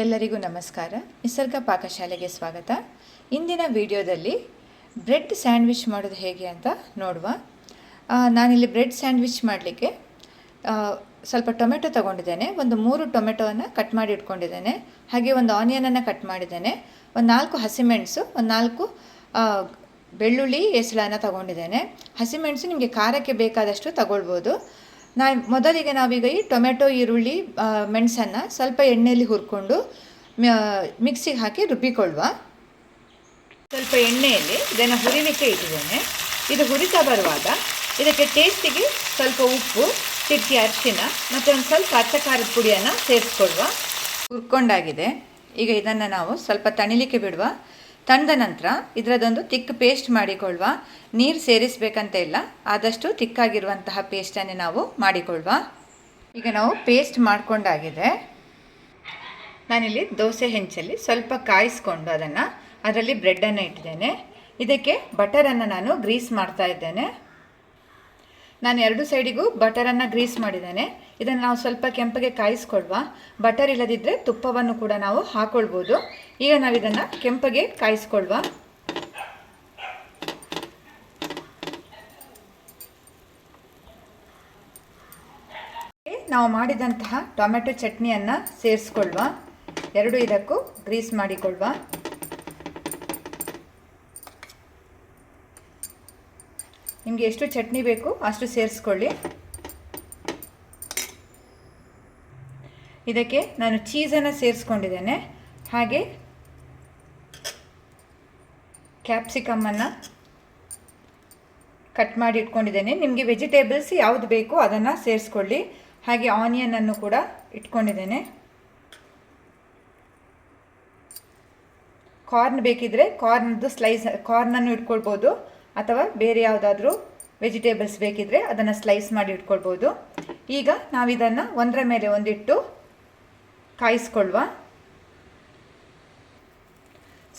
ಎಲ್ಲರಿಗೂ ನಮಸ್ಕಾರ. ನಿಸರ್ಗ ಪಾಕಶಾಲೆಗೆ ಸ್ವಾಗತ. ಇಂದಿನ ವಿಡಿಯೋದಲ್ಲಿ ಬ್ರೆಡ್ ಸ್ಯಾಂಡ್ವಿಚ್ ಮಾಡೋದು ಹೇಗೆ ಅಂತ ನೋಡುವ. ನಾನಿಲ್ಲಿ ಬ್ರೆಡ್ ಸ್ಯಾಂಡ್ವಿಚ್ ಮಾಡಲಿಕ್ಕೆ ಸ್ವಲ್ಪ ಟೊಮೆಟೊ ತಗೊಂಡಿದ್ದೇನೆ. ಒಂದು ಮೂರು ಟೊಮೆಟೊವನ್ನು ಕಟ್ ಮಾಡಿ ಇಟ್ಕೊಂಡಿದ್ದೇನೆ. ಹಾಗೆ ಒಂದು ಆನಿಯನನ್ನು ಕಟ್ ಮಾಡಿದ್ದೇನೆ. ಒಂದು ನಾಲ್ಕು ಹಸಿಮೆಣಸು, ಒಂದು ನಾಲ್ಕು ಬೆಳ್ಳುಳ್ಳಿ ಹೆಸಳನ್ನು ತಗೊಂಡಿದ್ದೇನೆ. ಹಸಿಮೆಣಸು ನಿಮಗೆ ಖಾರಕ್ಕೆ ಬೇಕಾದಷ್ಟು ತಗೊಳ್ಬೋದು. ನಾ ಮೊದಲಿಗೆ ನಾವೀಗ ಈ ಟೊಮೆಟೊ, ಈರುಳ್ಳಿ ಮೆಣಸನ್ನು ಸ್ವಲ್ಪ ಎಣ್ಣೆಯಲ್ಲಿ ಹುರ್ಕೊಂಡು ಮಿಕ್ಸಿಗೆ ಹಾಕಿ ರುಬ್ಬಿಕೊಳ್ಳುವ. ಸ್ವಲ್ಪ ಎಣ್ಣೆಯಲ್ಲಿ ಇದನ್ನು ಹುರಿಲಿಕ್ಕೆ ಇಟ್ಟಿದ್ದೇನೆ. ಇದು ಹುರಿತಾ ಬರುವಾಗ ಇದಕ್ಕೆ ಟೇಸ್ಟಿಗೆ ಸ್ವಲ್ಪ ಉಪ್ಪು, ಚಿಟಕಿ ಅರಿಶಿನ ಮತ್ತು ಒಂದು ಸ್ವಲ್ಪ ಅಚ್ಚ ಖಾರದ ಪುಡಿಯನ್ನು ಸೇರಿಸ್ಕೊಳ್ಳುವ. ಹುರ್ಕೊಂಡಾಗಿದೆ. ಈಗ ಇದನ್ನು ನಾವು ಸ್ವಲ್ಪ ತಣಿಲಿಕ್ಕೆ ಬಿಡುವ. ತಣ್ಣದ ನಂತರ ಇದರದೊಂದು ತಿಕ್ ಪೇಸ್ಟ್ ಮಾಡಿಕೊಳ್ಳುವ. ನೀರು ಸೇರಿಸಬೇಕಂತ ಇಲ್ಲ, ಆದಷ್ಟು ತಿಕ್ಕಾಗಿರುವಂತಹ ಪೇಸ್ಟನ್ನೇ ನಾವು ಮಾಡಿಕೊಳ್ಳುವ. ಈಗ ನಾವು ಪೇಸ್ಟ್ ಮಾಡಿಕೊಂಡಾಗಿದೆ. ನಾನಿಲ್ಲಿ ದೋಸೆ ಹೆಂಚಲ್ಲಿ ಸ್ವಲ್ಪ ಕಾಯಿಸ್ಕೊಂಡು ಅದನ್ನು ಅದರಲ್ಲಿ ಬ್ರೆಡ್ಡನ್ನು ಇಟ್ಟಿದ್ದೇನೆ. ಇದಕ್ಕೆ ಬಟರನ್ನು ನಾನು ಗ್ರೀಸ್ ಮಾಡ್ತಾ ಇದ್ದೇನೆ. ನಾನು ಎರಡು ಸೈಡಿಗೂ ಬಟರನ್ನು ಗ್ರೀಸ್ ಮಾಡಿದ್ದೇನೆ. ಇದನ್ನು ನಾವು ಸ್ವಲ್ಪ ಕೆಂಪಗೆ ಕಾಯಿಸ್ಕೊಳ್ವಾ ಬಟರ್ ಇಲ್ಲದಿದ್ದರೆ ತುಪ್ಪವನ್ನು ಕೂಡ ನಾವು ಹಾಕೊಳ್ಬೋದು. ಈಗ ನಾವು ಇದನ್ನು ಕೆಂಪಗೆ ಕಾಯಿಸ್ಕೊಳ್ವಾ. ನಾವು ಮಾಡಿದಂತಹ ಟೊಮೆಟೊ ಚಟ್ನಿಯನ್ನು ಸೇರಿಸ್ಕೊಳ್ವ. ಎರಡು ಇದಕ್ಕೂ ಗ್ರೀಸ್ ಮಾಡಿಕೊಳ್ವ. ನಿಮಗೆ ಎಷ್ಟು ಚಟ್ನಿ ಬೇಕು ಅಷ್ಟು ಸೇರಿಸ್ಕೊಳ್ಳಿ. ಇದಕ್ಕೆ ನಾನು ಚೀಸನ್ನು ಸೇರಿಸ್ಕೊಂಡಿದ್ದೇನೆ. ಹಾಗೆ ಕ್ಯಾಪ್ಸಿಕಮ್ಮನ್ನು ಕಟ್ ಮಾಡಿ ಇಟ್ಕೊಂಡಿದ್ದೇನೆ. ನಿಮಗೆ ವೆಜಿಟೇಬಲ್ಸ್ ಯಾವುದು ಬೇಕೋ ಅದನ್ನು ಸೇರಿಸ್ಕೊಳ್ಳಿ. ಹಾಗೆ ಆನಿಯನನ್ನು ಕೂಡ ಇಟ್ಕೊಂಡಿದ್ದೇನೆ. ಕಾರ್ನ್ ಬೇಕಿದ್ರೆ ಕಾರ್ನ್ದು ಸ್ಲೈಸ್ ಕಾರ್ನನ್ನು ಇಟ್ಕೊಳ್ಬೋದು. ಅಥವಾ ಬೇರೆ ಯಾವುದಾದ್ರೂ ವೆಜಿಟೇಬಲ್ಸ್ ಬೇಕಿದ್ರೆ ಅದನ್ನು ಸ್ಲೈಸ್ ಮಾಡಿ ಇಟ್ಕೊಳ್ಬೋದು. ಈಗ ನಾವಿದನ್ನು ಒಂದರ ಮೇಲೆ ಒಂದಿಟ್ಟು ಕಾಯಿಸ್ಕೊಳ್ಳುವ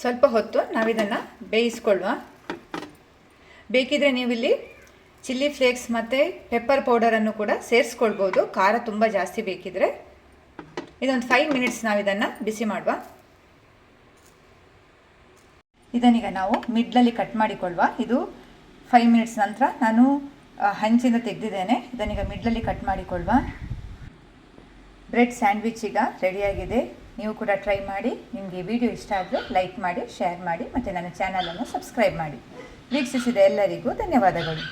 ಸ್ವಲ್ಪ ಹೊತ್ತು ನಾವಿದನ್ನು ಬೇಯಿಸ್ಕೊಳ್ಳುವ ಬೇಕಿದ್ರೆ ನೀವಿಲ್ಲಿ ಚಿಲ್ಲಿ ಫ್ಲೇಕ್ಸ್ ಮತ್ತು ಪೆಪ್ಪರ್ ಪೌಡರನ್ನು ಕೂಡ ಸೇರಿಸ್ಕೊಳ್ಬೋದು. ಖಾರ ತುಂಬ ಜಾಸ್ತಿ ಬೇಕಿದ್ರೆ. ಇದೊಂದು ಫೈವ್ ಮಿನಿಟ್ಸ್ ನಾವಿದನ್ನು ಬಿಸಿ ಮಾಡುವ. ಇದನ್ನೀಗ ನಾವು ಮಿಡ್ಲಲ್ಲಿ ಕಟ್ ಮಾಡಿಕೊಳ್ಳುವ ಇದು ಫೈವ್ ಮಿನಿಟ್ಸ್ ನಂತರ ನಾನು ಹಂಚಿಂದ ತೆಗೆದಿದ್ದೇನೆ. ಇದನ್ನೀಗ ಮಿಡ್ಲಲ್ಲಿ ಕಟ್ ಮಾಡಿಕೊಳ್ಳುವ ಬ್ರೆಡ್ ಸ್ಯಾಂಡ್ವಿಚ್ ಈಗ ರೆಡಿಯಾಗಿದೆ ನೀವು ಕೂಡ ಟ್ರೈ ಮಾಡಿ, ನಿಮಗೆ ವಿಡಿಯೋ ಇಷ್ಟ ಆದರೆ ಲೈಕ್ ಮಾಡಿ ಶೇರ್ ಮಾಡಿ, ಮತ್ತು ನನ್ನ ಚಾನಲನ್ನು ಸಬ್ಸ್ಕ್ರೈಬ್ ಮಾಡಿ. ವೀಕ್ಷಿಸಿದ ಎಲ್ಲರಿಗೂ ಧನ್ಯವಾದಗಳು.